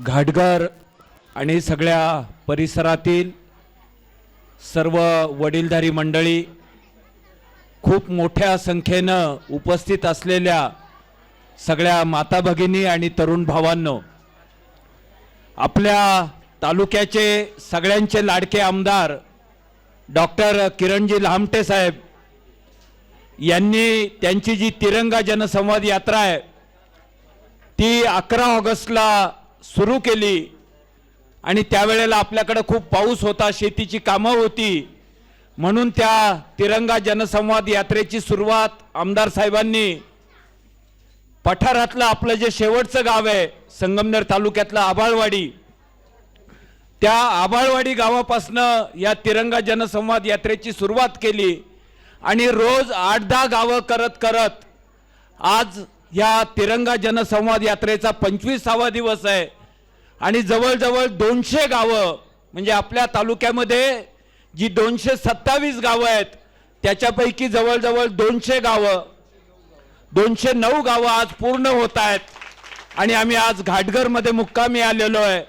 घाटघर आणि सगळ्या परिसरातील सर्व वडीलधारी मंडळी खूप मोठ्या संख्येनं उपस्थित असलेल्या सगळ्या माता भगिनी आणि तरुण भावांनो आपल्या तालुक्याचे सगळ्यांचे लाडके आमदार डॉक्टर किरणजी लहामटे साहेब यांनी त्यांची जी तिरंगा जनसंवाद यात्रा आहे ती अकरा ऑगस्टला सुरू केली. आणि त्यावेळेला आपल्याकडं खूप पाऊस होता शेतीची कामं होती. म्हणून त्या तिरंगा जनसंवाद यात्रेची सुरुवात आमदार साहेबांनी पठारातलं आपलं जे शेवटचं गाव आहे संगमनेर तालुक्यातलं आबाळवाडी. त्या आबाळवाडी गावापासनं या तिरंगा जनसंवाद यात्रेची सुरुवात केली. आणि रोज आठ दहा गावं करत करत आज या तिरंगा जनसंवाद यात्रेचा पंचवीसावा दिवस आहे. आणि जवळजवळ दोनशे गावं म्हणजे आपल्या तालुक्यामध्ये जी दोनशे सत्तावीस गावं आहेत त्याच्यापैकी जवळजवळ दोनशे गावं दोनशे नऊ गावं आज पूर्ण होत आहेत. आणि आम्ही आज घाटघरमध्ये मुक्कामी आलेलो आहे.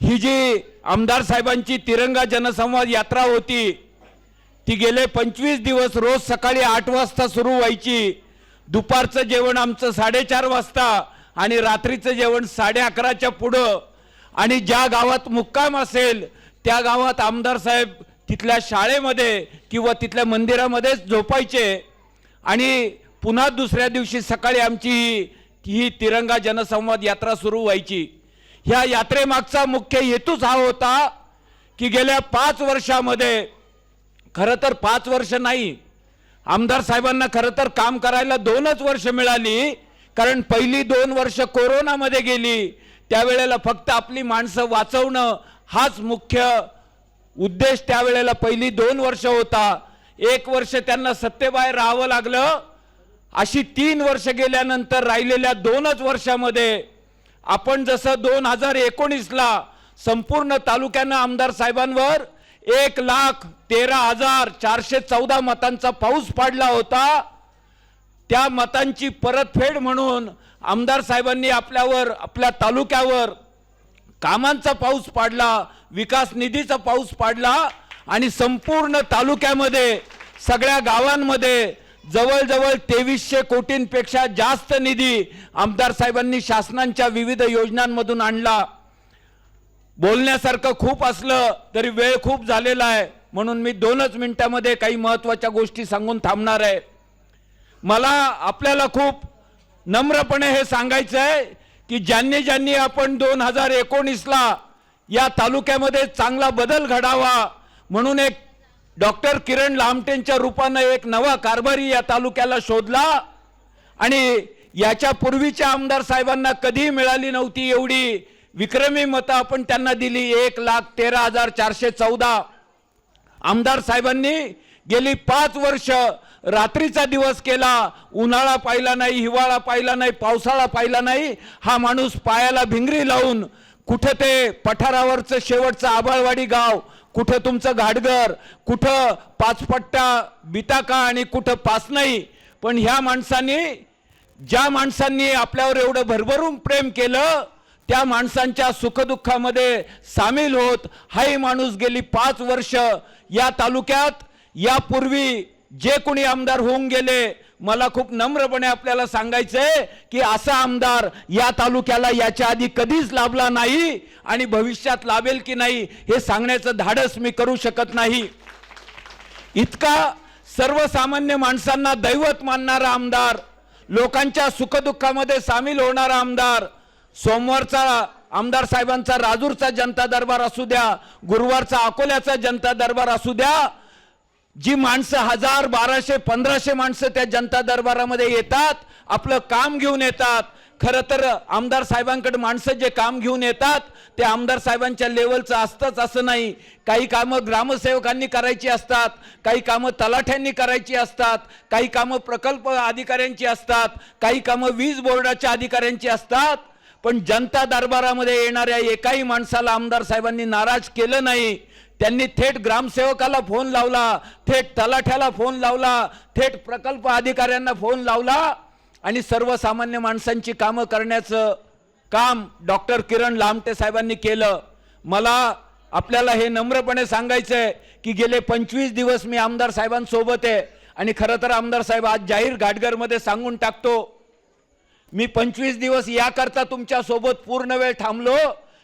ही जी आमदार साहेबांची तिरंगा जनसंवाद यात्रा होती ती गेले पंचवीस दिवस रोज सकाळी आठ वाजता सुरू व्हायची. दुपारचं जेवण आमचं साडेचार वाजता आणि रात्रीचं जेवण साडे अकराच्या पुढं. आणि ज्या गावात मुक्काम असेल त्या गावात आमदार साहेब तिथल्या शाळेमध्ये किंवा तिथल्या मंदिरामध्येच झोपायचे. आणि पुन्हा दुसऱ्या दिवशी सकाळी आमची ही ही तिरंगा जनसंवाद यात्रा सुरू व्हायची. ह्या यात्रेमागचा मुख्य हेतूच हा होता की गेल्या पाच वर्षामध्ये खरं तर पाच वर्ष नाही आमदार साहेबांना खरं तर काम करायला दोनच वर्ष मिळाली कारण पहिली दोन वर्ष कोरोनामध्ये गेली. त्यावेळेला फक्त आपली माणसं वाचवणं हाच मुख्य उद्देश त्यावेळेला पहिली दोन वर्ष होता. एक वर्ष त्यांना सत्तेबाहेर राहावं लागलं. अशी तीन वर्ष गेल्यानंतर राहिलेल्या दोनच वर्षामध्ये आपण जसं दोन हजार एकोणीसला संपूर्ण तालुक्यानं आमदार साहेबांवर एक लाख तेरा हजार चारशे चौदा मतांचा पाऊस पाडला होता. त्या मतांची परतफेड म्हणून आमदार साहेबांनी आपल्यावर आपल्या तालुक्यावर कामांचा पाऊस पाडला विकास निधीचा पाऊस पाडला आणि संपूर्ण तालुक्यामध्ये सगळ्या गावांमध्ये जवळजवळ तेवीसशे कोटींपेक्षा जास्त निधी आमदार साहेबांनी शासनांच्या विविध योजनांमधून आणला. बोलण्यासारखं खूप असलं तरी वेळ खूप झालेला आहे. म्हणून मी दोनच मिनिटामध्ये काही महत्त्वाच्या गोष्टी सांगून थांबणार आहे. मला आपल्याला खूप नम्रपणे हे सांगायचं आहे की ज्यांनी ज्यांनी आपण दोन हजार एकोणीसला या तालुक्यामध्ये चांगला बदल घडावा म्हणून एक डॉक्टर किरण लामटेंच्या रूपानं एक नवा कारभारी या तालुक्याला शोधला आणि याच्या पूर्वीच्या आमदार साहेबांना कधीही मिळाली नव्हती एवढी. विक्रमी मतं आपण त्यांना दिली. एक लाख तेरा हजार चारशे चौदा. आमदार साहेबांनी गेली पाच वर्ष रात्रीचा दिवस केला. उन्हाळा पाहिला नाही हिवाळा पाहिला नाही पावसाळा पाहिला नाही. हा माणूस पायाला भिंगरी लावून कुठं ते पठारावरचं शेवटचं आबाळवाडी गाव कुठं तुमचं घाटघर कुठं पाचपट्टा बिताका आणि कुठं पासनाई पण ह्या माणसांनी ज्या माणसांनी आपल्यावर एवढं भरभरून प्रेम केलं त्या माणसांच्या सुखदुःखामध्ये सामील होत हाही माणूस गेली पाच वर्ष या तालुक्यात. यापूर्वी जे कोणी आमदार होऊन गेले मला खूप नम्रपणे आपल्याला सांगायचंय की असा आमदार या तालुक्याला याच्या आधी कधीच लाभला नाही आणि भविष्यात लाभेल की नाही हे सांगण्याचं धाडस मी करू शकत नाही. इतका सर्वसामान्य माणसांना दैवत मानणारा आमदार लोकांच्या सुखदुःखामध्ये सामील होणारा आमदार सोमवारचा आमदार साहेबांचा राजूरचा जनता दरबार असू द्या गुरुवारचा अकोल्याचा जनता दरबार असू द्या जी माणसं हजार बाराशे पंधराशे माणसं त्या जनता दरबारामध्ये येतात आपलं काम घेऊन येतात. खरं तर आमदार साहेबांकडे माणसं जे काम घेऊन येतात ते आमदार साहेबांच्या लेवलचं असतंच असं नाही. काही कामं ग्रामसेवकांनी करायची असतात काही कामं तलाठ्यांनी करायची असतात काही कामं प्रकल्प अधिकाऱ्यांची असतात काही कामं वीज बोर्डाच्या अधिकाऱ्यांची असतात पण जनता दरबारामध्ये येणाऱ्या एकाही माणसाला आमदार साहेबांनी नाराज केलं नाही. त्यांनी थेट ग्रामसेवकाला फोन लावला थेट तलाठ्याला फोन लावला थेट प्रकल्प अधिकाऱ्यांना फोन लावला आणि सर्वसामान्य माणसांची कामं करण्याचं काम डॉक्टर किरण लामटे साहेबांनी केलं. मला आपल्याला हे नम्रपणे सांगायचं आहे की गेले पंचवीस दिवस मी आमदार साहेबांसोबत आहे आणि खरं तर आमदार साहेब आज जाहीर घाटघरमध्ये सांगून टाकतो. मी पंचवीस दिवस याकरता तुमच्यासोबत पूर्ण वेळ थांबलो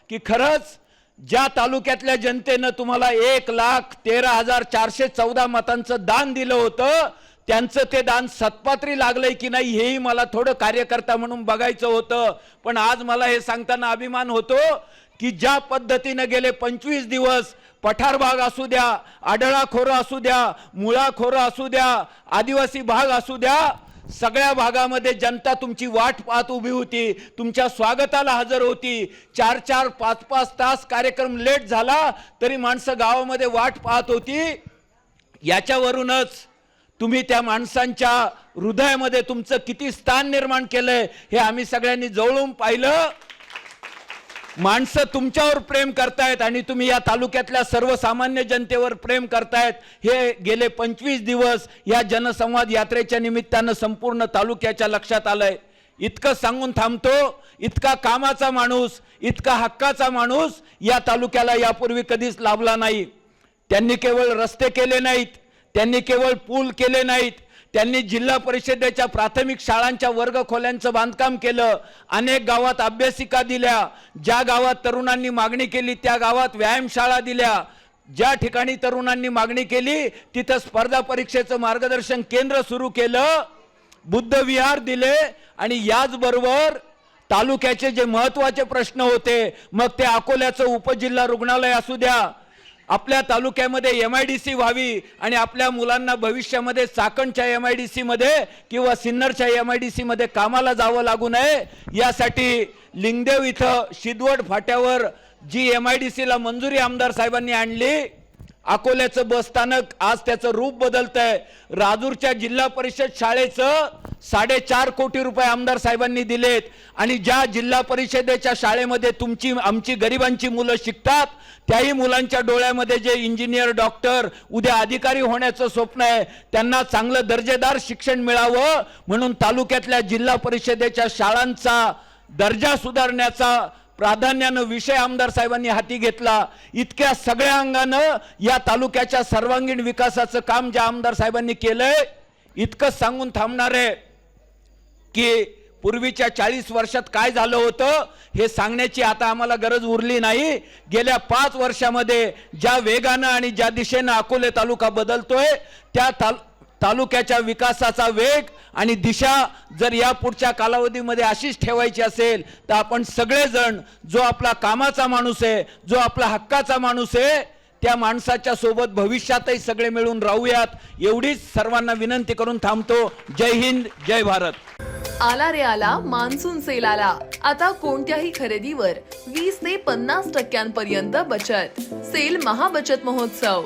की खरंच ज्या तालुक्यातल्या जनतेनं तुम्हाला एक लाख तेरा हजार चारशे चौदा मतांचं दान दिलं होतं त्यांचं ते दान सतपात्री लागलंय की नाही हेही मला थोडं कार्यकर्ता म्हणून बघायचं होतं. पण आज मला हे सांगताना अभिमान होतो की ज्या पद्धतीनं गेले पंचवीस दिवस पठार भाग असू द्या आडळा खोरं असू द्या मुळा खोरं असू द्या आदिवासी भाग असू द्या सगळ्या भागामध्ये जनता तुमची वाट पाहत उभी होती. तुमच्या स्वागताला हजर होती. चार चार पाच पाच तास कार्यक्रम लेट झाला तरी माणसं गावामध्ये वाट पाहत होती. याच्यावरूनच तुम्ही त्या माणसांच्या हृदयामध्ये तुमचं किती स्थान निर्माण केलंय हे आम्ही सगळ्यांनी जवळून पाहिलं. माणसं तुमच्यावर प्रेम करतायत आणि तुम्ही या तालुक्यातल्या सर्वसामान्य जनतेवर प्रेम करतायत. हे गेले पंचवीस दिवस या जनसंवाद यात्रेच्या निमित्तानं संपूर्ण तालुक्याच्या लक्षात आलंय. इतकं सांगून थांबतो इतका कामाचा माणूस इतका हक्काचा माणूस या तालुक्याला यापूर्वी कधीच लाभला नाही. त्यांनी केवळ रस्ते केले नाहीत त्यांनी केवळ पूल केले नाहीत त्यांनी जिल्हा परिषदेच्या प्राथमिक शाळांच्या वर्ग खोल्यांचं बांधकाम केलं. अनेक गावात अभ्यासिका दिल्या. ज्या गावात तरुणांनी मागणी केली त्या गावात व्यायामशाळा दिल्या. ज्या ठिकाणी तरुणांनी मागणी केली तिथं स्पर्धा परीक्षेचं मार्गदर्शन केंद्र सुरू केलं. बुद्ध विहार दिले आणि याचबरोबर तालुक्याचे जे महत्त्वाचे प्रश्न होते मग ते अकोल्याचं उपजिल्हा रुग्णालय असू द्या आपल्या तालुक्यामध्ये एम आय डी सी व्हावी आणि आपल्या मुलांना भविष्यामध्ये चाकणच्या एम आय डी सीमध्ये किंवा सिन्नरच्या एम आय डी सीमध्ये कामाला जावं लागू नये. यासाठी लिंगदेव इथं शिदवड फाट्यावर जी एम आय डी सीला मंजुरी आमदार साहेबांनी आणली अकोल्याचं बस स्थानक आज त्याचं रूप बदलत आहे राजूरच्या जिल्हा परिषद शाळेचं साडेचार कोटी रुपये आमदार साहेबांनी दिलेत. आणि ज्या जिल्हा परिषदेच्या शाळेमध्ये तुमची आमची गरिबांची मुलं शिकतात त्याही मुलांच्या डोळ्यामध्ये जे इंजिनियर डॉक्टर उद्या अधिकारी होण्याचं स्वप्न आहे त्यांना चांगलं दर्जेदार शिक्षण मिळावं म्हणून तालुक्यातल्या जिल्हा परिषदेच्या शाळांचा दर्जा सुधारण्याचा प्राधान्यानं विषय आमदार साहेबांनी हाती घेतला. इतक्या सगळ्या अंगानं या तालुक्याच्या सर्वांगीण विकासाचं काम ज्या आमदार साहेबांनी केलंय इतकं सांगून थांबणार आहे की पूर्वीच्या चाळीस वर्षात काय झालं होतं हे सांगण्याची आता आम्हाला गरज उरली नाही. गेल्या पाच वर्षामध्ये ज्या वेगानं आणि ज्या दिशेनं अकोले तालुका बदलतोय त्या ताल तालुक्याच्या विकासाचा वेग आणि दिशा जर या पुढच्या कालावधीमध्ये अशीच ठेवायची असेल तर आपण सगळेजण जो आपला कामाचा माणूस आहे जो आपला हक्काचा माणूस आहे त्या माणसाच्या सोबत भविष्यातही सगळे मिळून राहूयात. एवढीच सर्वांना विनंती करून थांबतो. जय हिंद जय भारत. आला रे आला मान्सून सेल आला. आता कोणत्याही खरेदीवर वीस ते पन्नास टक्क्यांपर्यंत बचत. सेल महाबचत महोत्सव.